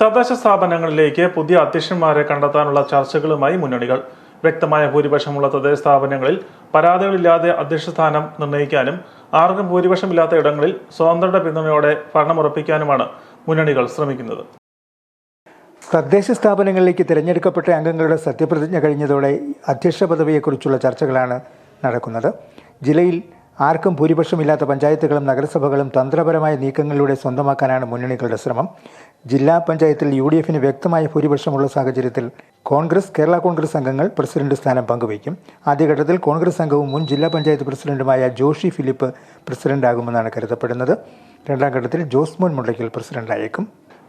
തദ്ദേശ സ്ഥാപനങ്ങളിലേക്ക് പുതിയ അധ്യക്ഷന്മാരെ കണ്ടെത്താനുള്ള ചർച്ചകളുമായി മുന്നണികൾ. വ്യക്തമായ ഭൂരിപക്ഷമുള്ള തദ്ദേശ സ്ഥാപനങ്ങളിൽ പരാതികളില്ലാതെ അധ്യക്ഷ സ്ഥാനം നിർണയിക്കാനും ആർക്കും ഭൂരിപക്ഷമില്ലാത്ത ഇടങ്ങളിൽ സ്വതന്ത്രയുടെ പിന്തുണയോടെ ഭരണമുറപ്പിക്കാനുമാണ് മുന്നണികൾ ശ്രമിക്കുന്നത്. തദ്ദേശ സ്ഥാപനങ്ങളിലേക്ക് തിരഞ്ഞെടുക്കപ്പെട്ട അംഗങ്ങളുടെ സത്യപ്രതിജ്ഞ കഴിഞ്ഞതോടെ അധ്യക്ഷ പദവിയെക്കുറിച്ചുള്ള ചർച്ചകളാണ് നടക്കുന്നത്. ജില്ലയിൽ ആർക്കും ഭൂരിപക്ഷമില്ലാത്ത പഞ്ചായത്തുകളും നഗരസഭകളും തന്ത്രപരമായ നീക്കങ്ങളിലൂടെ സ്വന്തമാക്കാനാണ് മുന്നണികളുടെ ശ്രമം. ജില്ലാ പഞ്ചായത്തിൽ യു ഡി എഫിന് വ്യക്തമായ ഭൂരിപക്ഷമുള്ള സാഹചര്യത്തിൽ കോൺഗ്രസ് കേരള കോൺഗ്രസ് അംഗങ്ങൾ പ്രസിഡന്റ് സ്ഥാനം പങ്കുവയ്ക്കും. ആദ്യഘട്ടത്തിൽ കോൺഗ്രസ് അംഗവും മുൻ ജില്ലാ പഞ്ചായത്ത് പ്രസിഡന്റുമായ ജോഷി ഫിലിപ്പ് പ്രസിഡന്റാകുമെന്നാണ് കരുതപ്പെടുന്നത്. രണ്ടാം ഘട്ടത്തിൽ ജോസ്മോൻ മുണ്ടയ്ക്കൽ പ്രസിഡന്റായേക്കും.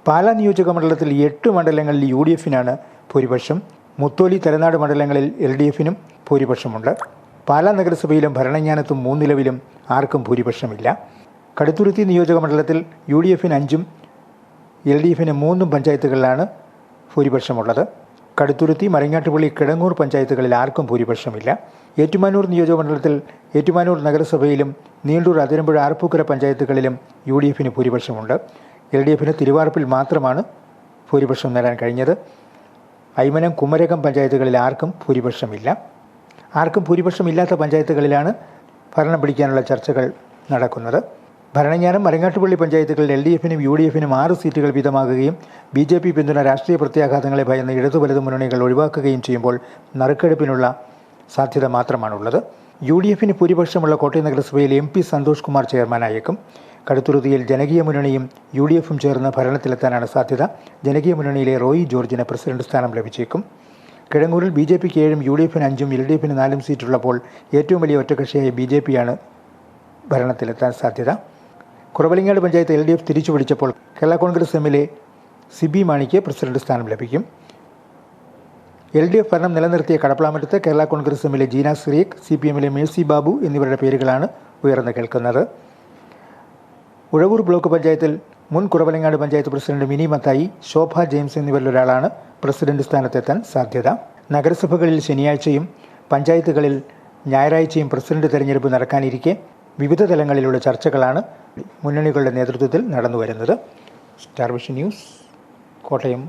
പാലാ നിയോജക മണ്ഡലത്തിൽ എട്ട് മണ്ഡലങ്ങളിൽ യു ഡി എഫിനാണ് ഭൂരിപക്ഷം. മുത്തോലി തലനാട് മണ്ഡലങ്ങളിൽ എൽ ഡി എഫിനും ഭൂരിപക്ഷമുണ്ട്. പാലാ നഗരസഭയിലും ഭരണജ്ഞാനത്തും മൂന്നിലവിലും ആർക്കും ഭൂരിപക്ഷമില്ല. കടുത്തുരുത്തി നിയോജക മണ്ഡലത്തിൽ യു ഡി എഫിന് അഞ്ചും എൽ ഡി എഫിന് മൂന്നും പഞ്ചായത്തുകളിലാണ് ഭൂരിപക്ഷമുള്ളത്. കടുത്തുരുത്തി മരങ്ങാട്ടുപള്ളി കിടങ്ങൂർ പഞ്ചായത്തുകളിൽ ആർക്കും ഭൂരിപക്ഷമില്ല. ഏറ്റുമാനൂർ നിയോജകമണ്ഡലത്തിൽ ഏറ്റുമാനൂർ നഗരസഭയിലും നീണ്ടൂർ അതിരമ്പുഴ ആർപ്പൂക്കര പഞ്ചായത്തുകളിലും യു ഡി എഫിന് ഭൂരിപക്ഷമുണ്ട്. എൽ ഡി എഫിന് തിരുവാർപ്പിൽ മാത്രമാണ് ഭൂരിപക്ഷം നേടാൻ കഴിഞ്ഞത്. ഐമനം കുമരകം പഞ്ചായത്തുകളിൽ ആർക്കും ഭൂരിപക്ഷമില്ല. ആർക്കും ഭൂരിപക്ഷമില്ലാത്ത പഞ്ചായത്തുകളിലാണ് ഭരണം പിടിക്കാനുള്ള ചർച്ചകൾ നടക്കുന്നത്. ഭരണജ്ഞാനം മരങ്ങാട്ടുപള്ളി പഞ്ചായത്തുകളിൽ എൽ ഡി എഫിനും യു ഡി എഫിനും ആറ് സീറ്റുകൾ വീതമാകുകയും ബി ജെ പി പിന്തുണ രാഷ്ട്രീയ പ്രത്യാഘാതങ്ങളെ ഭയന്ന് ഇടതു വലതു മുന്നണികൾ ഒഴിവാക്കുകയും ചെയ്യുമ്പോൾ നറുക്കെടുപ്പിനുള്ള സാധ്യത മാത്രമാണുള്ളത്. യു ഡി എഫിന് ഭൂരിപക്ഷമുള്ള കോട്ടയം നഗരസഭയിൽ എം പി സന്തോഷ് കുമാർ ചെയർമാനായേക്കും. കടുത്തുരുതിയിൽ ജനകീയ മുന്നണിയും യു ഡി എഫും ചേർന്ന് ഭരണത്തിലെത്താനാണ് സാധ്യത. ജനകീയ മുന്നണിയിലെ റോയി ജോർജിന് പ്രസിഡന്റ് സ്ഥാനം ലഭിച്ചേക്കും. കിഴങ്ങൂരിൽ ബി ജെ പിക്ക് ഏഴും യു ഡി എഫിന് അഞ്ചും എൽ ഡി എഫിന് നാലും സീറ്റുള്ളപ്പോൾ ഏറ്റവും വലിയ ഒറ്റകക്ഷിയായ ബി ജെ പിയാണ് ഭരണത്തിലെത്താൻ സാധ്യത. Kuravilangad panchayat L D F തിരിച്ചു പിടിച്ചപ്പോൾ കേരള കോൺഗ്രസ് എമ്മിലെ സിബി മാണിക്ക് പ്രസിഡന്റ് സ്ഥാനം ലഭിക്കും. എൽ ഡി എഫ് ഭരണം നിലനിർത്തിയ കടപ്പളാമറ്റത്ത് കേരള കോൺഗ്രസ് എമ്മിലെ ജീന സിറിയക് സി പി എമ്മിലെ മേഴ്സി ബാബു എന്നിവരുടെ പേരുകളാണ് ഉയർന്നു കേൾക്കുന്നത്. ഉഴവൂർ ബ്ലോക്ക് പഞ്ചായത്തിൽ മുൻ കുറവലങ്ങാട് പഞ്ചായത്ത് പ്രസിഡന്റ് മിനി മത്തായി ശോഭ ജെയിംസ് എന്നിവരിലൊരാളാണ് പ്രസിഡന്റ് സ്ഥാനത്തെത്താൻ സാധ്യത. നഗരസഭകളിൽ ശനിയാഴ്ചയും പഞ്ചായത്തുകളിൽ ഞായറാഴ്ചയും പ്രസിഡന്റ് തെരഞ്ഞെടുപ്പ് നടക്കാനിരിക്കെ വിവിധ തലങ്ങളിലുള്ള ചർച്ചകളാണ് മുന്നണികളുടെ നേതൃത്വത്തിൽ നടന്നുവരുന്നത്. Star Vision News Kottayam.